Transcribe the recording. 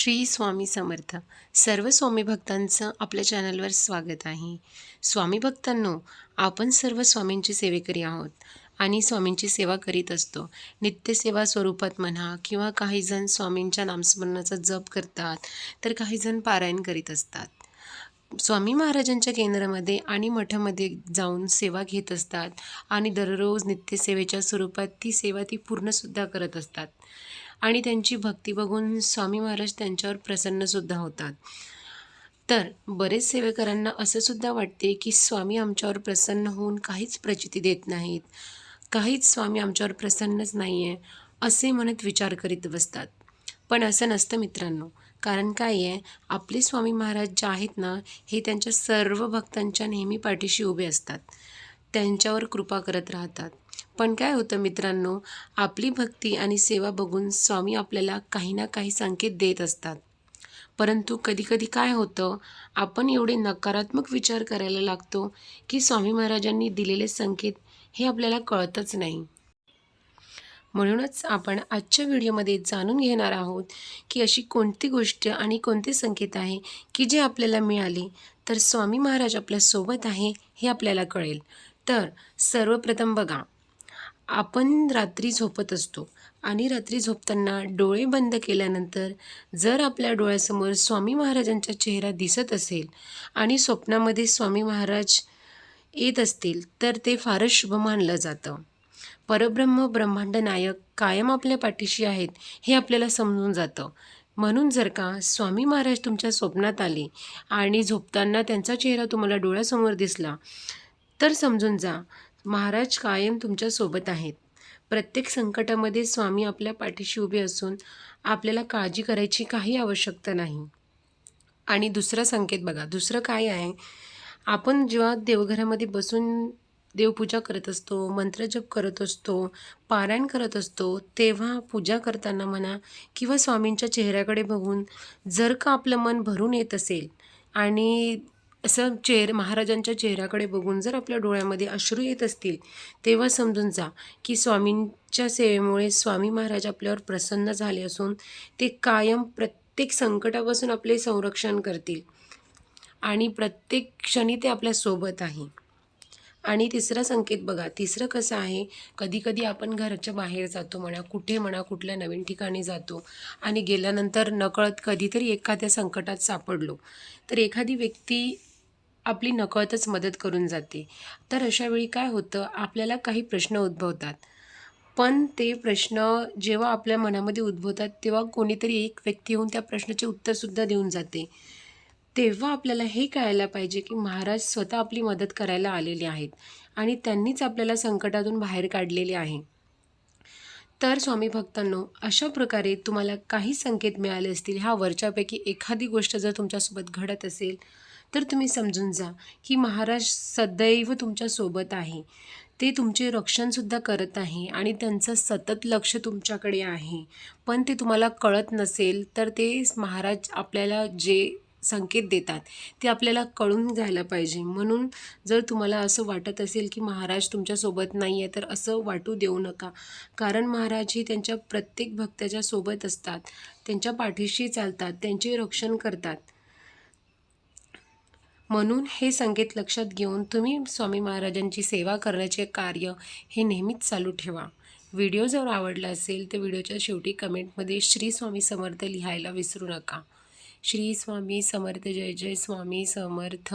श्री स्वामी समर्थ. सर्व स्वामी भक्तांचं आपल्या चॅनलवर स्वागत आहे. स्वामी भक्तांनो आपण सर्व स्वामींची सेवेकरी आहोत आणि स्वामींची सेवा करीत असतो. नित्यसेवा स्वरूपात म्हणा किंवा काही जण स्वामींच्या नामस्मरणाचा जप करतात तर काही जण पारायण करीत असतात. स्वामी महाराजांच्या केंद्रामध्ये आणि मठामध्ये जाऊन सेवा घेत असतात आणि दररोज नित्यसेवेच्या स्वरूपात ती सेवा ती पूर्णसुद्धा करत असतात. आणि त्यांची भक्ती बघून स्वामी महाराज त्यांच्यावर प्रसन्नसुद्धा होतात. तर बरेच सेवेकरांना असंसुद्धा वाटते की स्वामी आमच्यावर प्रसन्न होऊन काहीच प्रचिती देत नाहीत. काहीच स्वामी आमच्यावर प्रसन्नच नाही आहे असे म्हणत विचार करीत बसतात. पण असं नसतं मित्रांनो. कारण काय आहे आपले स्वामी महाराज जे आहेत ना हे त्यांच्या सर्व भक्तांच्या नेहमी पाठीशी उभे असतात. त्यांच्यावर कृपा करत राहतात. पण काय होतं मित्रांनो आपली भक्ती आणि सेवा बघून स्वामी आपल्याला काही ना काही संकेत देत असतात. परंतु कधीकधी काय होतं आपण एवढे नकारात्मक विचार करायला लागतो की स्वामी महाराजांनी दिलेले संकेत हे आपल्याला कळतच नाही. म्हणूनच आपण आजच्या व्हिडिओमध्ये जाणून घेणार आहोत की अशी कोणती गोष्ट आणि कोणते संकेत आहे की जे आपल्याला मिळाले तर स्वामी महाराज आपल्यासोबत आहे हे आपल्याला कळेल. तर सर्वप्रथम बघा आपण रात्री झोपत असतो आणि रात्री झोपताना डोळे बंद केल्यानंतर जर आपल्या डोळ्यासमोर स्वामी महाराजांचा चेहरा दिसत असेल आणि स्वप्नामध्ये स्वामी महाराज येत असतील तर ते फारच शुभ मानलं जातं. परब्रह्म ब्रह्मांड नायक कायम आपल्या पाठीशी आहेत हे आपल्याला समजून जातं. म्हणून जर का स्वामी महाराज तुमच्या स्वप्नात आले आणि झोपताना त्यांचा चेहरा तुम्हाला डोळ्यासमोर दिसला तर समजून जा महाराज कायम तुमच्यासोबत आहेत. प्रत्येक संकटामध्ये स्वामी आपल्या पाठीशी उभे असून आपल्याला काळजी करायची काही आवश्यकता नाही. आणि दुसरा संकेत बघा दुसरं काय आहे? आपण जेव्हा देवघरामध्ये बसून देवपूजा करत असतो मंत्रजप करत असतो पारायण करत असतो तेव्हा पूजा करताना म्हणा किंवा स्वामींच्या चेहऱ्याकडे बघून जर का आपलं मन भरून येत असेल आणि असं चेहर महाराजांच्या चेहऱ्याकडे बघून जर आपल्या डोळ्यामध्ये अश्रू येत असतील तेव्हा समजून जा की स्वामींच्या सेवेमुळे स्वामी महाराज आपल्यावर प्रसन्न झाले असून ते कायम प्रत्येक संकटापासून आपले संरक्षण करतील आणि प्रत्येक क्षणी ते आपल्यासोबत आहे. आणि तिसरा संकेत बघा तिसरं कसं आहे? कधीकधी आपण घराच्या बाहेर जातो म्हणा कुठे म्हणा कुठल्या नवीन ठिकाणी जातो आणि गेल्यानंतर नकळत कधीतरी एखाद्या संकटात सापडलो. तर एखादी व्यक्ती आपली नकळतच मदत करून जाते. तर अशावेळी काय होतं? आपल्याला काही प्रश्न उद्भवतात. पण ते प्रश्न जेव्हा आपल्या मनामध्ये उद्भवतात तेव्हा कोणीतरी एक व्यक्ती येऊन त्या प्रश्नाचे उत्तरसुद्धा देऊन जाते. तेव्हा आपल्याला हे कळायला पाहिजे की महाराज स्वतः आपली मदत करायला आलेले आहेत आणि त्यांनीच आपल्याला संकटातून बाहेर काढलेले आहे. तर स्वामी भक्तांनो अशा प्रकारे तुम्हाला काही संकेत मिळाले असतील. ह्या वरच्यापैकी एखादी गोष्ट जर तुमच्यासोबत घडत असेल तर तुम्ही समजून जा की महाराज सदैव तुमच्यासोबत आहे. ते तुमचे रक्षणसुद्धा करत आहे आणि त्यांचं सतत लक्ष तुमच्याकडे आहे. पण ते तुम्हाला कळत नसेल तर ते महाराज आपल्याला जे संकेत देतात ते आपल्याला कळून घ्यायला पाहिजे. म्हणून जर तुम्हाला असं वाटत असेल की महाराज तुमच्यासोबत नाही आहे तर असं वाटू देऊ नका. कारण महाराज ही त्यांच्या प्रत्येक भक्ताच्या सोबत असतात. त्यांच्या पाठीशी चालतात. त्यांचे रक्षण करतात. म्हणून हे संकेत लक्षात घेऊन तुम्ही स्वामी महाराजांची सेवा करण्याचे कार्य हे नेहमीच चालू ठेवा. व्हिडिओ जर आवडला असेल तर व्हिडिओच्या शेवटी कमेंटमध्ये श्री स्वामी समर्थ लिहायला विसरू नका. श्री स्वामी समर्थ जय जय स्वामी समर्थ.